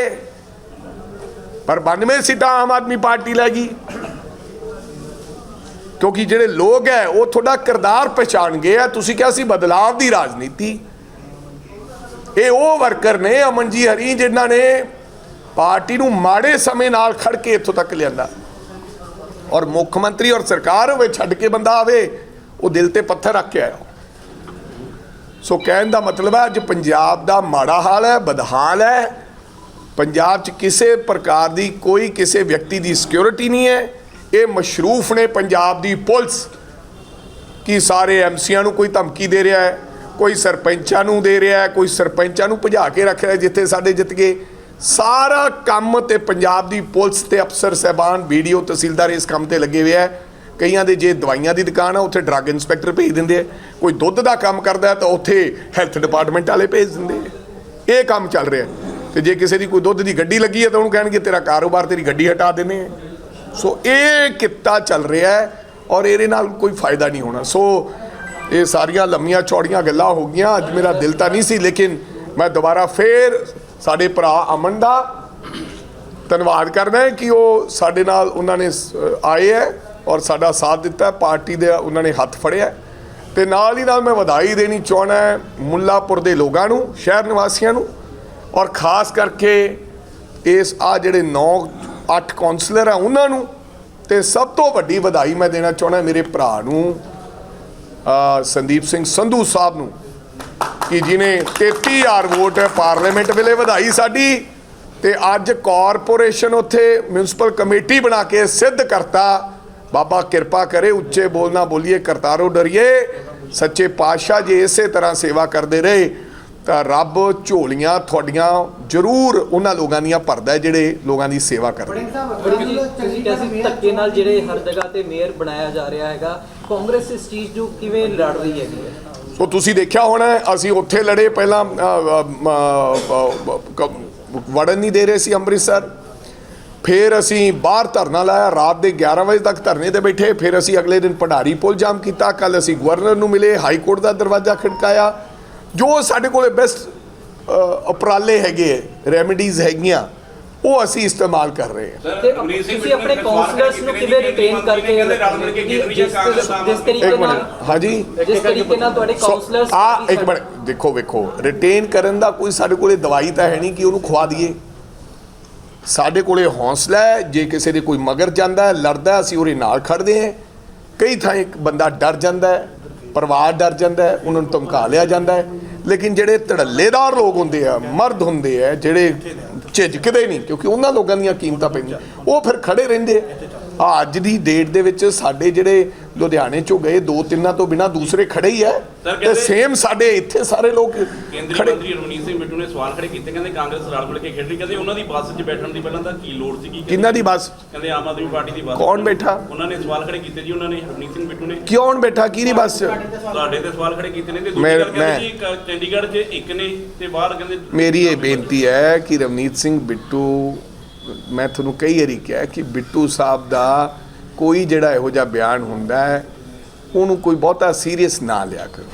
ਪਰ 92 ਸੀਟਾਂ ਆਮ ਆਦਮੀ ਪਾਰਟੀ ਲੈ ਗਈ ਕਿਉਂਕਿ ਜਿਹੜੇ ਲੋਕ ਹੈ, ਉਹ ਤੁਹਾਡਾ ਕਿਰਦਾਰ ਪਛਾਣ ਗਏ ਆ। ਤੁਸੀਂ ਕਿਹਾ ਸੀ ਬਦਲਾਵ ਦੀ ਰਾਜਨੀਤੀ। ਇਹ ਉਹ ਵਰਕਰ ਨੇ, ਅਮਨ ਜੀ ਹਰੀ, ਜਿਨ੍ਹਾਂ ਨੇ ਪਾਰਟੀ ਨੂੰ ਮਾੜੇ ਸਮੇਂ ਨਾਲ ਖੜ ਕੇ ਇੱਥੋਂ ਤੱਕ ਲਿਆਂਦਾ। ਔਰ ਮੁੱਖ ਮੰਤਰੀ ਔਰ ਸਰਕਾਰ ਹੋਵੇ, ਛੱਡ ਕੇ ਬੰਦਾ ਆਵੇ, ਉਹ ਦਿਲ ਤੇ ਪੱਥਰ ਰੱਖ ਕੇ ਆਇਆ। ਸੋ ਕਹਿਣ ਦਾ ਮਤਲਬ ਹੈ, ਅੱਜ ਪੰਜਾਬ ਦਾ ਮਾੜਾ ਹਾਲ ਹੈ, ਬਦਹਾਲ ਹੈ। ਪੰਜਾਬ 'ਚ ਕਿਸੇ ਪ੍ਰਕਾਰ ਦੀ ਕੋਈ ਕਿਸੇ ਵਿਅਕਤੀ ਦੀ ਸਿਕਿਉਰਿਟੀ ਨਹੀਂ ਹੈ। ਇਹ ਮਸ਼ਰੂਫ ਨੇ ਪੰਜਾਬ ਦੀ ਪੁਲਿਸ ਕਿ ਸਾਰੇ ਐਮਸੀਆਂ ਨੂੰ ਕੋਈ ਧਮਕੀ ਦੇ ਰਿਹਾ ਹੈ, ਕੋਈ ਸਰਪੰਚਾਂ ਨੂੰ ਦੇ ਰਿਹਾ ਹੈ, ਕੋਈ ਸਰਪੰਚਾਂ ਨੂੰ ਭਜਾ ਕੇ ਰੱਖ ਰਿਹਾ ਜਿੱਥੇ ਸਾਡੇ ਜਿੱਤ ਗਏ। ਸਾਰਾ ਕੰਮ ਤੇ ਪੰਜਾਬ ਦੀ ਪੁਲਿਸ ਤੇ ਅਫਸਰ ਸਹਿਬਾਨ ਵੀਡੀਓ ਤਹਿਸੀਲਦਾਰ ਇਸ ਕੰਮ ਤੇ ਲੱਗੇ ਹੋਏ ਆ ਕਈਆਂ ਦੇ ਜੇ ਦਵਾਈਆਂ ਦੀ ਦੁਕਾਨ ਆ, ਉੱਥੇ ਡਰੱਗ ਇੰਸਪੈਕਟਰ ਭੇਜ ਦਿੰਦੇ ਆ। ਕੋਈ ਦੁੱਧ ਦਾ ਕੰਮ ਕਰਦਾ ਤਾਂ ਉੱਥੇ ਹੈਲਥ ਡਿਪਾਰਟਮੈਂਟ ਵਾਲੇ ਭੇਜ ਦਿੰਦੇ ਆ। ਇਹ ਕੰਮ ਚੱਲ ਰਿਹਾ ਤੇ ਜੇ ਕਿਸੇ ਦੀ ਕੋਈ ਦੁੱਧ ਦੀ ਗੱਡੀ ਲੱਗੀ ਹੈ ਤਾਂ ਉਹਨੂੰ ਕਹਿਣਗੇ, ਤੇਰਾ ਕਾਰੋਬਾਰ, ਤੇਰੀ ਗੱਡੀ ਹਟਾ ਦੇਣੇ ਆ। ਸੋ ਇਹ ਕਿੱਤਾ ਚੱਲ ਰਿਹਾ ਹੈ ਔਰ ਇਹਦੇ ਨਾਲ ਕੋਈ ਫਾਇਦਾ ਨਹੀਂ ਹੋਣਾ। ਸੋ ਇਹ ਸਾਰੀਆਂ ਲੰਮੀਆਂ ਚੌੜੀਆਂ ਗੱਲਾਂ ਹੋ ਗਈਆਂ। ਅੱਜ ਮੇਰਾ ਦਿਲ ਤਾਂ ਨਹੀਂ ਸੀ, ਲੇਕਿਨ ਮੈਂ ਦੁਬਾਰਾ ਫੇਰ ਸਾਡੇ ਭਰਾ ਅਮਨ ਦਾ ਧੰਨਵਾਦ ਕਰਦਾ ਹੈ ਕਿ ਉਹ ਸਾਡੇ ਨਾਲ ਉਹਨਾਂ ਨੇ ਸ- ਆਏ ਹੈ ਔਰ ਸਾਡਾ ਸਾਥ ਦਿੱਤਾ ਪਾਰਟੀ ਦੇ ਉਹਨਾਂ ਨੇ ਹੱਥ ਫੜਿਆ ਹੈ। ਤੇ ਨਾਲ ਹੀ ਨਾਲ ਮੈਂ ਵਧਾਈ ਦੇਣੀ ਚਾਹਣਾ ਹੈ ਮੁੱਲਾਪੁਰ ਦੇ ਲੋਕਾਂ ਨੂੰ, ਸ਼ਹਿਰ ਨਿਵਾਸੀਆਂ ਨੂੰ ਔਰ ਖਾਸ ਕਰਕੇ ਇਸ ਆ ਜਿਹੜੇ ਨੌ 8 ਕਾਉਂਸਲਰ ਆ ਉਹਨਾਂ ਨੂੰ ਤੇ ਸਭ ਤੋਂ ਵੱਡੀ ਵਧਾਈ ਮੈਂ ਦੇਣਾ ਚਾਹਣਾ ਮੇਰੇ ਭਰਾ ਨੂੰ ਸੰਦੀਪ ਸਿੰਘ ਸੰਧੂ ਸਾਹਿਬ ਨੂੰ, ਕਿ ਜਿਨੇ 33000 ਵੋਟ ਪਾਰਲੀਮੈਂਟ ਵੇਲੇ ਵਧਾਈ ਸਾਡੀ ਤੇ ਅੱਜ ਕਾਰਪੋਰੇਸ਼ਨ ਉੱਥੇ ਮਿਊਨਿਸਪਲ ਕਮੇਟੀ ਬਣਾ ਕੇ ਸਿੱਧ ਕਰਤਾ। ਬਾਬਾ ਕਿਰਪਾ ਕਰੇ, ਉੱਚੇ ਬੋਲਣਾ ਬੋਲੀਏ, ਕਰਤਾਰੋ ਡਰੀਏ, ਸੱਚੇ ਪਾਤਸ਼ਾਹ ਜੇ ਇਸੇ ਤਰ੍ਹਾਂ ਸੇਵਾ ਕਰਦੇ ਰਹੇ। ਤਾਂ ਰੱਬ ਝੋਲੀਆਂ ਤੁਹਾਡੀਆਂ ਜ਼ਰੂਰ ਉਹਨਾਂ ਲੋਕਾਂ ਦੀਆਂ ਭਰਦਾ ਹੈ ਜਿਹੜੇ ਲੋਕਾਂ ਦੀ ਸੇਵਾ ਕਰਦੇ ਬੜੀ ਜੀ ਤੁਸੀਂ ਕਿਹਾ ਸੀ ਧੱਕੇ ਨਾਲ ਜਿਹੜੇ ਹਰ ਜਗ੍ਹਾ ਤੇ ਮੇਅਰ ਬਣਾਇਆ ਜਾ ਰਿਹਾ ਹੈਗਾ ਕਾਂਗਰਸ ਇਸ ਚੀਜ਼ ਨੂੰ ਕਿਵੇਂ ਲੜ ਰਹੀ ਹੈਗੀ ਹੈ? ਸੋ ਤੁਸੀਂ ਦੇਖਿਆ ਹੋਣਾ ਹੈ, ਅਸੀਂ ਉੱਥੇ ਲੜੇ ਪਹਿਲਾਂ ਅ, ਅ, ਅ, ਅ, ਕ- ਵੜਨ ਨਹੀਂ ਦੇ ਰਹੇ ਸੀ ਅੰਮ੍ਰਿਤਸਰ। ਫਿਰ ਅਸੀਂ ਬਾਹਰ ਧਰਨਾ ਲਾਇਆ ਰਾਤ ਦੇ 11 ਵਜੇ ਤੱਕ ਧਰਨੇ ਤੇ ਬੈਠੇ ਫਿਰ ਅਸੀਂ ਅਗਲੇ ਦਿਨ ਭੰਡਾਰੀ ਪੁਲ ਜਾਮ ਕੀਤਾ ਕੱਲ ਅਸੀਂ ਗਵਰਨਰ ਨੂੰ ਮਿਲੇ ਹਾਈ ਕੋਰਟ ਦਾ ਦਰਵਾਜ਼ਾ ਖੜਕਾਇਆ। ਜੋ ਸਾਡੇ ਕੋਲੇ ਬੈਸਟ ਉਪਰਾਲੇ ਹੈਗੇ ਰੈਮੇਡੀਜ਼ ਹੈਗੀਆਂ ਉਹ ਅਸੀਂ ਇਸਤੇਮਾਲ ਕਰ ਰਹੇ ਹਾਂ। ਤੇ ਤੁਸੀਂ ਆਪਣੇ ਕਾਉਂਸਲਰਸ ਨੂੰ ਕਿਵੇਂ ਰਿਟੇਨ ਕਰਕੇ ਜਿਸ ਜਿਸ ਤਰੀਕੇ ਨਾਲ ਹਾਂਜੀ। ਜਿਸ ਤਰੀਕੇ ਨਾਲ ਤੁਹਾਡੇ ਕਾਉਂਸਲਰਸ ਆ ਇੱਕ ਮਿੰਟ ਦੇਖੋ ਵੇਖੋ ਰਿਟੇਨ ਕਰਨ ਦਾ ਕੋਈ ਸਾਡੇ ਕੋਲੇ ਦਵਾਈ ਤਾਂ ਹੈ ਨਹੀਂ ਕਿ ਉਹਨੂੰ ਖਵਾ ਦਈਏ। ਸਾਡੇ ਕੋਲੇ ਹੌਸਲਾ ਹੈ ਜੇ ਕਿਸੇ ਦੇ ਕੋਈ ਮਗਰ ਜਾਂਦਾ ਹੈ ਲੜਦਾ ਹੈ, ਅਸੀਂ ਉਹਦੇ ਨਾਲ ਖੜਦੇ ਹਾਂ। ਕਈ ਥਾਂ ਇੱਕ ਬੰਦਾ ਡਰ ਜਾਂਦਾ ਹੈ। ਪਰਿਵਾਰ ਡਰ ਜਾਂਦਾ ਹੈ, ਉਹਨਾਂ ਨੂੰ ਧਮਕਾ ਲਿਆ ਜਾਂਦਾ ਹੈ। ਲੇਕਿਨ ਜਿਹੜੇ ਧੜੱਲੇਦਾਰ ਲੋਕ ਹੁੰਦੇ ਆ, ਮਰਦ ਹੁੰਦੇ ਆ, ਜਿਹੜੇ ਝਿਜਕਦੇ ਨਹੀਂ, ਕਿਉਂਕਿ ਉਹਨਾਂ ਲੋਕਾਂ ਦੀਆਂ ਕੀਮਤਾਂ ਪੈਂਦੀਆਂ। ਉਹ ਫਿਰ ਖੜੇ ਰਹਿੰਦੇ ਅੱਜ ਦੀ ਡੇਟ ਦੇ ਵਿੱਚ ਸਾਡੇ ਜਿਹੜੇ ਲੁਧਿਆਣੇ ਚੋਂ ਗਏ ਦੋ ਤਿੰਨਾਂ ਤੋਂ ਬਿਨਾ ਦੂਸਰੇ ਖੜੇ ਹੀ ਹੈ ਸਰ, ਤੇ ਕਹਿੰਦੇ- ਸੇਮ ਸਾਡੇ ਇੱਥੇ ਸਾਰੇ ਲੋਕ ਕੇਂਦਰੀ ਖੜੇ। ਮੰਤਰੀ ਰਵਨੀਤ ਸਿੰਘ ਬਿੱਟੂ ਨੇ ਸਵਾਲ ਖੜੇ ਕੀਤੇ ਕਹਿੰਦੇ ਕਾਂਗਰਸ ਰਲ ਮਿਲ ਕੇ ਖੇਡ ਰਹੀ ਕਹਿੰਦੇ ਉਹਨਾਂ ਦੀ ਬੱਸ 'ਚ ਬੈਠਣ ਦੀ ਪਹਿਲਾਂ ਤਾਂ ਕੀ ਲੋੜ ਸੀਗੀ ਕਿੰਨਾਂ ਦੀ ਬੱਸ? ਕਹਿੰਦੇ ਆਮ ਆਦਮੀ ਪਾਰਟੀ ਦੀ ਬੱਸ। ਕੌਣ ਬੈਠਾ? ਉਹਨਾਂ ਨੇ ਸਵਾਲ ਖੜੇ ਕੀਤੇ ਜੀ ਉਹਨਾਂ ਨੇ ਰਵਨੀਤ ਸਿੰਘ ਬਿੱਟੂ ਨੇ। ਕਿਉਂ ਬੈਠਾ? ਕਿਹਦੀ ਬੱਸ 'ਚ? ਤੁਹਾਡੇ ਤੇ ਸਵਾਲ ਖੜੇ ਕੀਤੇ ਨੇ ਤੇ ਦੂਜੀ ਗੱਲ ਕਹਿੰਦੇ ਜੀ ਚੰਡੀਗੜ੍ਹ 'ਚ ਇੱਕ ਨੇ ਤੇ ਬਾਹਰ ਕਹਿੰਦੇ ਮੇਰੀ ਇਹ ਬੇਨਤੀ ਹੈ ਕਿ ਰਵਨੀਤ ਸਿੰਘ ਬਿੱਟੂ ਮੈਂ ਤੁਹਾਨੂੰ ਕਈ ਵਾਰੀ ਕਿਹਾ ਕਿ ਬਿੱਟੂ ਸਾਹਿਬ ਦਾ ਕੋਈ ਜਿਹੜਾ ਇਹੋ ਜਿਹਾ ਬਿਆਨ ਹੁੰਦਾ ਹੈ, ਉਹਨੂੰ ਕੋਈ ਬਹੁਤਾ ਸੀਰੀਅਸ ਨਾ ਲਿਆ ਕਰੋ।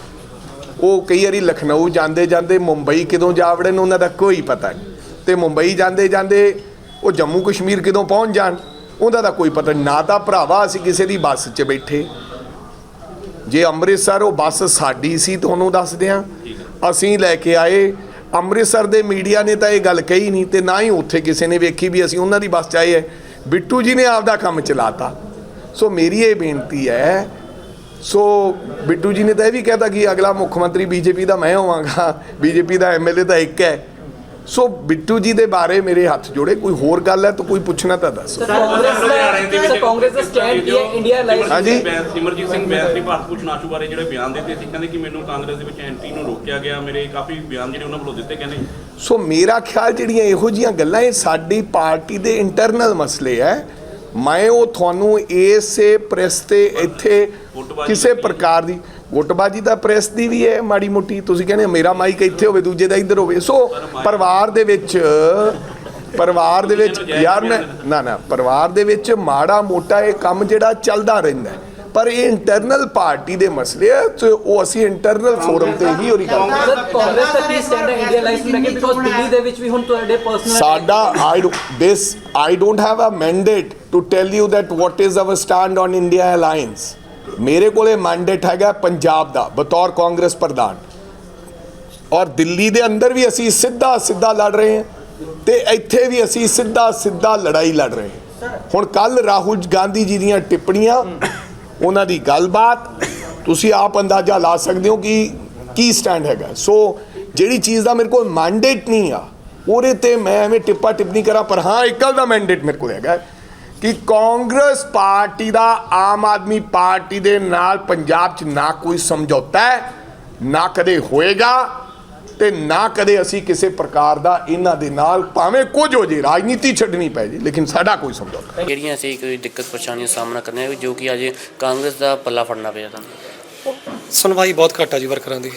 ਉਹ ਕਈ ਵਾਰੀ ਲਖਨਊ ਜਾਂਦੇ ਜਾਂਦੇ ਮੁੰਬਈ ਕਿਦੋਂ ਜਾ ਵੜਨ, ਉਹਨਾਂ ਦਾ ਕੋਈ ਪਤਾ ਨਹੀਂ। ਤੇ ਮੁੰਬਈ ਜਾਂਦੇ ਜਾਂਦੇ ਉਹ ਜੰਮੂ ਕਸ਼ਮੀਰ ਕਿਦੋਂ ਪਹੁੰਚ ਜਾਣ ਉਹਦਾ ਤਾਂ ਕੋਈ ਪਤਾ ਨਹੀਂ। ਨਾ ਤਾਂ ਭਰਾਵਾ ਅਸੀਂ ਕਿਸੇ ਦੀ ਬੱਸ 'ਚ ਬੈਠੇ। ਜੇ ਅੰਮ੍ਰਿਤਸਰ ਉਹ ਬੱਸ ਸਾਡੀ ਸੀ ਤੁਹਾਨੂੰ ਦੱਸ ਦਿਆਂ। ਅਸੀਂ ਲੈ ਕੇ ਆਏ। ਅੰਮ੍ਰਿਤਸਰ ਦੇ ਮੀਡੀਆ ਨੇ ਤਾਂ ਇਹ ਗੱਲ ਕਹੀ ਨਹੀਂ ਤੇ ਨਾ ਹੀ ਉੱਥੇ ਕਿਸੇ ਨੇ ਵੇਖੀ ਵੀ ਅਸੀਂ ਉਹਨਾਂ ਦੀ ਬੱਸ 'ਚ ਆਏ ਹੈ ਬਿੱਟੂ ਜੀ ਨੇ ਆਪਦਾ ਕੰਮ ਚਲਾਤਾ। ਸੋ ਮੇਰੀ ਇਹ ਬੇਨਤੀ ਹੈ ਸੋ ਬਿੱਟੂ ਜੀ ਨੇ ਤਾਂ ਇਹ ਵੀ ਕਹਿਤਾ ਕਿ ਅਗਲਾ ਮੁੱਖ ਮੰਤਰੀ ਬੀਜੇਪੀ ਦਾ ਮੈਂ ਹੋਵਾਂਗਾ, ਬੀਜੇਪੀ ਦਾ ਐਮਐਲਏ ਤਾਂ ਇੱਕ ਹੈ ਸੋ ਬਿੱਟੂ ਜੀ ਦੇ ਬਾਰੇ ਮੇਰੇ ਹੱਥ ਜੋੜੇ ਕੋਈ ਹੋਰ ਗੱਲ ਹੈ ਤਾਂ ਕੋਈ ਪੁੱਛਣਾ ਤਾਂ ਦੱਸ ਸਰ ਕਾਂਗਰਸ ਦਾ ਸਰ ਕਾਂਗਰਸ ਦਾ ਸਟੈਂਡ ਕੀ ਹੈ ਇੰਡੀਆ ਲਾਈਕ ਹਾਂਜੀ। ਬੈਂਸ ਸਿਮਰਜੀਤ ਸਿੰਘ ਬੈਂਸ ਨੇ ਭਾਰਤ ਭੂਸ਼ਣ ਆਸ਼ੂ ਬਾਰੇ ਜਿਹੜੇ ਬਿਆਨ ਦਿੱਤੇ ਸੀ ਕਹਿੰਦੇ ਕਿ ਮੈਨੂੰ ਕਾਂਗਰਸ ਦੇ ਵਿੱਚ ਐਂਟਰੀ ਨੂੰ ਰੋਕਿਆ ਗਿਆ ਮੇਰੇ ਕਾਫੀ ਬਿਆਨ ਜਿਹੜੇ ਉਹਨਾਂ ਵੱਲੋਂ ਦਿੱਤੇ ਕਹਿੰਦੇ ਸੋ ਮੇਰਾ ਖਿਆਲ ਜਿਹੜੀਆਂ ਇਹੋ ਜੀਆਂ ਗੱਲਾਂ ਇਹ ਸਾਡੀ ਪਾਰਟੀ ਦੇ ਇੰਟਰਨਲ ਮਸਲੇ ਹੈ ਮੈਂ ਉਹ ਤੁਹਾਨੂੰ ਇਸੇ ਪ੍ਰੈਸ ਤੇ ਇੱਥੇ ਕਿਸੇ। ਪ੍ਰਕਾਰ ਦੀ ਗੁੱਟਬਾਜੀ ਦਾ ਪ੍ਰੈਸ ਦੀ ਵੀ ਹੈ ਮਾੜੀ ਮੋਟੀ ਤੁਸੀਂ ਕਹਿੰਦੇ ਮੇਰਾ ਮਾਈਕ ਇੱਥੇ ਹੋਵੇ ਦੂਜੇ ਦਾ ਇੱਧਰ ਹੋਵੇ ਸੋ ਪਰਿਵਾਰ ਦੇ ਵਿੱਚ ਪਰਿਵਾਰ ਦੇ ਵਿੱਚ ਯਾਰ ਮੈਂ ਨਾ ਨਾ ਪਰਿਵਾਰ ਦੇ ਵਿੱਚ ਮਾੜਾ ਮੋਟਾ ਇਹ ਕੰਮ ਜਿਹੜਾ ਚੱਲਦਾ ਰਹਿੰਦਾ। ਪਰ ਇਹ ਇੰਟਰਨਲ ਪਾਰਟੀ ਦੇ ਮਸਲੇ ਹੈ ਤੇ ਉਹ ਅਸੀਂ ਇੰਟਰਨਲ ਫੋਰਮ ਤੇ ਹੀ ਗੱਲ ਕਰਾਂਗੇ। ਸਰ ਕਾਂਗਰਸ ਦਾ ਕੀ ਸਟੈਂਡ ਹੈ ਇੰਡੀਆ ਲਾਈਕ ਨੂੰ ਲੈ ਕੇ ਬਿਕੋਜ਼ ਦਿੱਲੀ ਦੇ ਵਿੱਚ ਵੀ ਹੁਣ ਤੁਹਾਡੇ ਪਰਸਨਲ ਸਾਡਾ I this I don't have a mandate to tell you that what is our stand on india alliance ਮੇਰੇ ਕੋਲੇ ਮੈਂਡੇਟ ਹੈਗਾ ਪੰਜਾਬ ਦਾ, ਬਤੌਰ ਕਾਂਗਰਸ ਪ੍ਰਧਾਨ। ਔਰ ਦਿੱਲੀ ਦੇ ਅੰਦਰ ਵੀ ਅਸੀਂ ਸਿੱਧਾ ਸਿੱਧਾ ਲੜ ਰਹੇ ਹਾਂ ਤੇ ਇੱਥੇ ਵੀ ਅਸੀਂ ਸਿੱਧਾ ਸਿੱਧਾ ਲੜਾਈ ਲੜ ਰਹੇ ਹਾਂ। ਹੁਣ ਕੱਲ ਰਾਹੁਲ ਗਾਂਧੀ ਜੀ ਦੀਆਂ ਟਿੱਪਣੀਆਂ, ਉਹਨਾਂ ਦੀ ਗੱਲਬਾਤ, ਤੁਸੀਂ ਆਪ ਅੰਦਾਜ਼ਾ ਲਾ ਸਕਦੇ ਹੋ ਕਿ ਕੀ ਸਟੈਂਡ ਹੈਗਾ। ਸੋ ਜਿਹੜੀ ਚੀਜ਼ ਦਾ ਮੇਰੇ ਕੋਲ ਮੈਂਡੇਟ ਨਹੀਂ ਆ, ਉਹਦੇ ਤੇ ਮੈਂ ਐਵੇਂ ਟਿੱਪਾ ਟਿੱਪਣੀ ਕਰਾਂ, ਪਰ ਹਾਂ, ਇੱਕ ਗੱਲ ਦਾ ਮੈਂਡੇਟ ਮੇਰੇ ਕੋਲ ਹੈਗਾ। ਕਿ ਕਾਂਗਰਸ ਪਾਰਟੀ ਦਾ ਆਮ ਆਦਮੀ ਪਾਰਟੀ ਦੇ ਨਾਲ ਪੰਜਾਬ 'ਚ ਨਾ ਕੋਈ ਸਮਝੌਤਾ ਹੈ ਨਾ ਕਦੇ ਹੋਏਗਾ ਤੇ ਨਾ ਕਦੇ ਅਸੀਂ ਕਿਸੇ ਪ੍ਰਕਾਰ ਦਾ ਇਹਨਾਂ ਦੇ ਨਾਲ ਭਾਵੇਂ ਕੁਝ ਹੋ ਜੇ ਰਾਜਨੀਤੀ ਛੱਡਣੀ ਪੈ ਜੇ ਲੇਕਿਨ ਸਾਡਾ ਕੋਈ ਸਮਝੌਤਾ ਨਹੀਂ। ਕਿਹੜੀਆਂ ਸੀ ਕੋਈ ਦਿੱਕਤ ਪਰੇਸ਼ਾਨੀਆਂ ਦਾ ਸਾਹਮਣਾ ਕਰਨਾ ਜੋ ਕਿ ਅੱਜ ਕਾਂਗਰਸ ਦਾ ਪੱਲਾ ਫੜਨਾ ਪਿਆ ਤੁਹਾਨੂੰ ਸੁਣਵਾਈ ਬਹੁਤ ਘੱਟ ਆ ਜੀ ਵਰਕਰਾਂ ਦੀ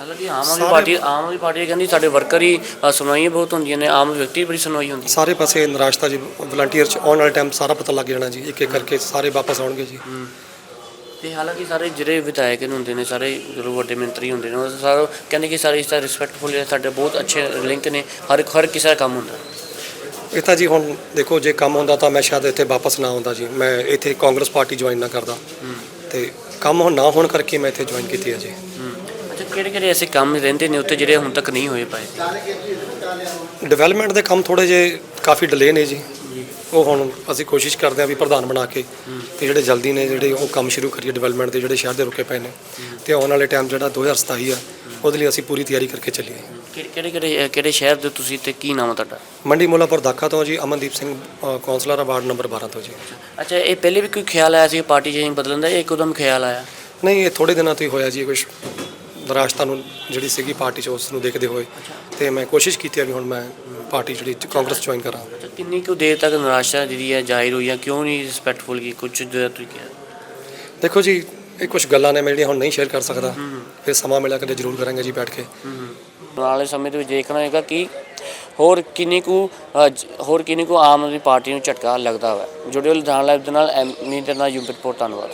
ਹਾਲਾਂਕਿ ਆਮ ਆਦਮੀ ਪਾਰਟੀ ਆਮ ਆਦਮੀ ਪਾਰਟੀ ਕਹਿੰਦੀ ਸਾਡੇ ਵਰਕਰ ਹੀ ਅ, ਸੁਣਵਾਈਆਂ ਬਹੁਤ ਹੁੰਦੀਆਂ ਨੇ ਆਮ ਵਿਅਕਤੀ ਦੀ ਬੜੀ ਸੁਣਵਾਈ ਹੁੰਦੀ ਸਾਰੇ ਪਾਸੇ ਨਿਰਾਸ਼ਤਾ ਜੀ ਵਲੰਟੀਅਰ ਚ ਆਉਣ ਵਾਲੇ ਟਾਈਮ ਸਾਰਾ ਪਤਾ ਲੱਗ ਜਾਣਾ ਜੀ ਇੱਕ ਇੱਕ ਕਰਕੇ ਸਾਰੇ ਵਾਪਸ ਆਉਣਗੇ ਜੀ। ਤੇ ਹਾਲਾਂਕਿ ਸਾਰੇ ਜਿਹੜੇ ਵਿਧਾਇਕ ਹੁੰਦੇ ਨੇ ਸਾਰੇ ਜਦੋਂ ਵੱਡੇ ਮੰਤਰੀ ਹੁੰਦੇ ਨੇ ਉਹ ਸਾਰੇ ਕਹਿੰਦੇ ਕਿ ਸਾਰੇ ਇਸ ਤਰ੍ਹਾਂ ਰਿਸਪੈਕਟਫੁਲ ਹੈ ਸਾਡੇ ਬਹੁਤ ਅੱਛੇ ਲਿੰਕ ਨੇ ਹਰ ਹਰ ਕਿਸੇ ਦਾ ਕੰਮ ਹੁੰਦਾ। ਇਹ ਤਾਂ ਜੀ ਹੁਣ ਦੇਖੋ ਜੇ ਕੰਮ ਹੁੰਦਾ ਤਾਂ ਮੈਂ ਸ਼ਾਇਦ ਇੱਥੇ ਵਾਪਸ ਨਾ ਆਉਂਦਾ ਜੀ ਮੈਂ ਇੱਥੇ ਕਾਂਗਰਸ ਪਾਰਟੀ ਜੁਆਇਨ ਨਾ ਕਰਦਾ। ਤੇ ਕੰਮ ਹੁਣ ਨਾ ਹੋਣ ਕਰਕੇ ਮੈਂ ਇੱਥੇ ਜੁਆਇਨ ਕੀਤੀ ਹੈ ਜੀ। ਕਿਹੜੇ ਕਿਹੜੇ ਐਸੇ ਕੰਮ ਰਹਿੰਦੇ ਨੇ ਉੱਤੇ ਜਿਹੜੇ ਹੁਣ ਤੱਕ ਨਹੀਂ ਹੋਏ ਪਾਏ? ਡਿਵੈਲਪਮੈਂਟ ਦੇ ਕੰਮ ਥੋੜੇ ਜੇ ਕਾਫੀ ਡਿਲੇ ਨੇ ਜੀ। ਉਹ ਹੁਣ ਅਸੀਂ ਕੋਸ਼ਿਸ਼ ਕਰਦੇ ਹਾਂ ਵੀ ਪ੍ਰਧਾਨ ਬਣਾ ਕੇ ਤੇ ਜਿਹੜੇ ਜਲਦੀ ਨੇ ਜਿਹੜੇ ਉਹ ਕੰਮ ਸ਼ੁਰੂ ਕਰੀਏ ਡਿਵੈਲਪਮੈਂਟ ਦੇ ਜਿਹੜੇ ਸ਼ਹਿਰ ਦੇ ਰੁਕੇ ਪਏ ਨੇ। ਤੇ ਆਉਣ ਵਾਲੇ ਟਾਈਮ ਜਿਹੜਾ 2027 ਆ ਉਹਦੇ ਲਈ ਅਸੀਂ ਪੂਰੀ ਤਿਆਰੀ ਕਰਕੇ ਚੱਲੀਏ। ਕਿਹੜੇ ਕਿਹੜੇ ਕਿਹੜੇ ਸ਼ਹਿਰ ਦੇ ਤੁਸੀਂ ਤੇ ਕੀ ਨਾਮ ਤੁਹਾਡਾ? ਮੰਡੀ ਮੁੱਲਾਪੁਰ ਦਾਖਾ ਤੋਂ ਜੀ ਅਮਨਦੀਪ ਸਿੰਘ ਕੌਂਸਲਰ ਆ ਵਾਰਡ ਨੰਬਰ 12 ਤੋਂ ਜੀ। ਅੱਛਾ ਇਹ ਪਹਿਲੇ ਵੀ ਕੋਈ ਖਿਆਲ ਆਇਆ ਸੀ ਪਾਰਟੀ ਚੇਂਜ ਬਦਲਣ ਦਾ? ਇਹ ਇੱਕਦਮ ਖਿਆਲ ਆਇਆ? ਨਹੀਂ ਇਹ ਥੋੜੇ ਦਿਨਾਂ ਤੋਂ ਹੀ ਹੋਇਆ ਜੀ ਕੁਝ ਨਿਰਾਸ਼ਤਾ ਨੂੰ ਜਿਹੜੀ ਸੀਗੀ ਪਾਰਟੀ 'ਚ ਉਸ ਨੂੰ ਦੇਖਦੇ ਹੋਏ ਤੇ ਮੈਂ ਕੋਸ਼ਿਸ਼ ਕੀਤੀ ਆ ਵੀ ਹੁਣ ਮੈਂ ਪਾਰਟੀ ਜਿਹੜੀ ਕਾਂਗਰਸ ਜੁਆਇਨ ਕਰਾਂ। ਅੱਛਾ ਕਿੰਨੀ ਕੁ ਦੇਰ ਤੱਕ ਨਿਰਾਸ਼ਾ ਜਿਹੜੀ ਹੈ ਜ਼ਾਹਿਰ ਹੋਈ ਹੈ ਕਿਉਂ ਨਹੀਂ ਰਿਸਪੈਕਟਫੁਲ ਕੀ ਕੁਝ ਦੇਰ ਤੁਸੀਂ ਕਿਹਾ? ਦੇਖੋ ਜੀ ਇਹ ਕੁਝ ਗੱਲਾਂ ਨੇ ਮੈਂ ਜਿਹੜੀਆਂ ਹੁਣ ਨਹੀਂ ਸ਼ੇਅਰ ਕਰ ਸਕਦਾ। ਫਿਰ ਸਮਾਂ ਮਿਲਿਆ ਕਦੇ ਜ਼ਰੂਰ ਕਰਾਂਗੇ ਜੀ ਬੈਠ ਕੇ। ਵਾਲੇ ਸਮੇਂ ਦੇ ਵਿੱਚ ਦੇਖਣਾ ਹੋਏਗਾ ਕਿ ਹੋਰ ਕਿੰਨੀ ਕੁ ਹੋਰ ਕਿੰਨੀ ਕੁ ਆਮ ਆਦਮੀ ਪਾਰਟੀ ਨੂੰ ਝਟਕਾ ਲੱਗਦਾ ਵਾ। ਜੁੜੇ ਲੁਧਿਆਣਾ ਲਾਈਵ ਦੇ ਨਾਲ ਐਮੀ ਦੇ ਨਾਲ ਯੂਪੀ ਰਿਪੋਰਟ ਧੰਨਵਾਦ।